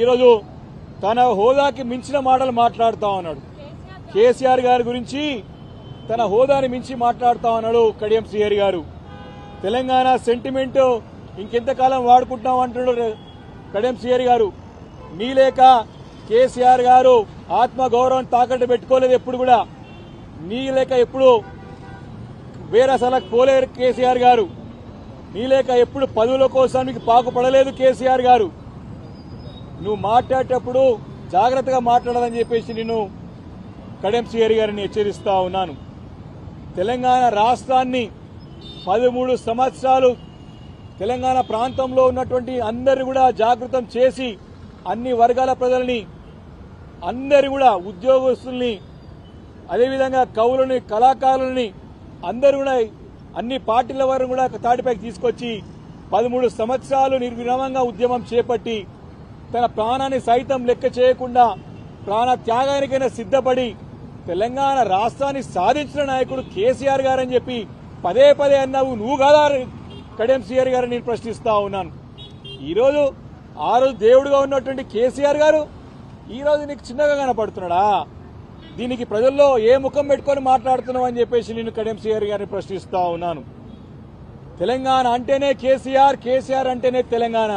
ఈరోజు తన హోదాకి మించిన మాటలు మాట్లాడుతా ఉన్నాడు. కేసీఆర్ గారి గురించి తన హోదాని మించి మాట్లాడుతా ఉన్నాడు కడియం శ్రీహరి గారు. తెలంగాణ సెంటిమెంట్ ఇంకెంతకాలం వాడుకుంటాం అంటున్నాడు కడియం శ్రీహరి గారు. మీ లేక కేసీఆర్ గారు ఆత్మ గౌరవం తాకట్టు పెట్టుకోలేదు ఎప్పుడు కూడా. నీ లేక ఎప్పుడు వేరసలకు పోలేరు కేసీఆర్ గారు. నీ లేక ఎప్పుడు పదవుల కోసం మీకు పాకుపడలేదు కేసీఆర్ గారు. నువ్వు మాట్లాడేటప్పుడు జాగ్రత్తగా మాట్లాడాలని చెప్పేసి నేను కడెం శ్రీహరి గారిని హెచ్చరిస్తా ఉన్నాను. తెలంగాణ రాష్ట్రాన్ని పదమూడు సంవత్సరాలు తెలంగాణ ప్రాంతంలో ఉన్నటువంటి అందరు కూడా జాగృతం చేసి అన్ని వర్గాల ప్రజల్ని అందరు కూడా ఉద్యోగస్తుల్ని అదేవిధంగా కవులని కళాకారులని అందరు కూడా అన్ని పార్టీల వారిని కూడా తాటిపైకి తీసుకొచ్చి పదమూడు సంవత్సరాలు నిర్విరామంగా ఉద్యమం చేపట్టి తన ప్రాణాన్ని సైతం లెక్క చేయకుండా ప్రాణ త్యాగానికైనా సిద్ధపడి తెలంగాణ రాష్ట్రాన్ని సాధించిన నాయకుడు కేసీఆర్ గారని చెప్పి పదే పదే అన్నావు. నువ్వు కాదా కడెంసీఆర్ గారిని నేను ప్రశ్నిస్తా ఉన్నాను. ఈరోజు ఆ రోజు దేవుడుగా ఉన్నటువంటి కేసీఆర్ గారు ఈరోజు నీకు చిన్నగా కనపడుతున్నాడా? దీనికి ప్రజల్లో ఏ ముఖం పెట్టుకొని మాట్లాడుతున్నావు అని చెప్పేసి నేను కడెంసీఆర్ గారిని ప్రశ్నిస్తా ఉన్నాను. తెలంగాణ అంటేనే కేసీఆర్ కేసీఆర్ అంటేనే తెలంగాణ.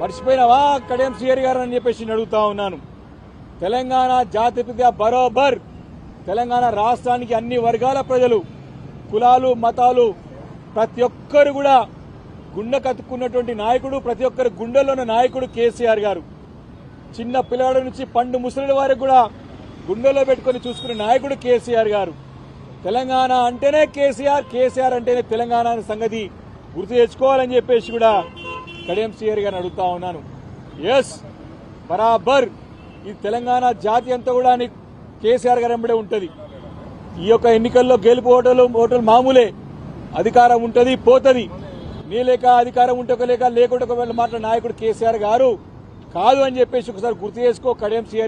మర్చిపోయినావా? కడియం సీఆర్ గారు అని చెప్పేసి నేను అడుగుతా ఉన్నాను. తెలంగాణ జాతిపిత బరోబర్. తెలంగాణ రాష్ట్రానికి అన్ని వర్గాల ప్రజలు కులాలు మతాలు ప్రతి ఒక్కరు కూడా గుండె కత్తుకున్నటువంటి నాయకుడు ప్రతి ఒక్కరి గుండెల్లోని ఉన్న నాయకుడు కేసీఆర్ గారు. చిన్న పిల్లవాడి నుంచి పండు ముసలి వారికి కూడా గుండెలో పెట్టుకొని చూసుకునే నాయకుడు కేసీఆర్ గారు. తెలంగాణ అంటేనే కేసీఆర్ కేసీఆర్ అంటేనే తెలంగాణ అనే సంగతి గుర్తు తెచ్చుకోవాలని చెప్పేసి కూడా కడియం సీఆర్ గారిని అడుగుతా ఉన్నాను. ఎస్ బరాబర్. ఈ తెలంగాణ జాతి అంతా కూడా కేసీఆర్ గారు వెంబడే ఉంటుంది. ఈ యొక్క ఎన్నికల్లో గెలుపు ఓటలు ఓటలు మామూలే. అధికారం ఉంటుంది పోతుంది. నీ లేక అధికారం ఉంటే ఒక లేక లేకుంటే ఒకవేళ మాట్లాడిన నాయకుడు కేసీఆర్ గారు. కాదు అని చెప్పేసి ఒకసారి గుర్తు చేసుకో కడియం సీఆర్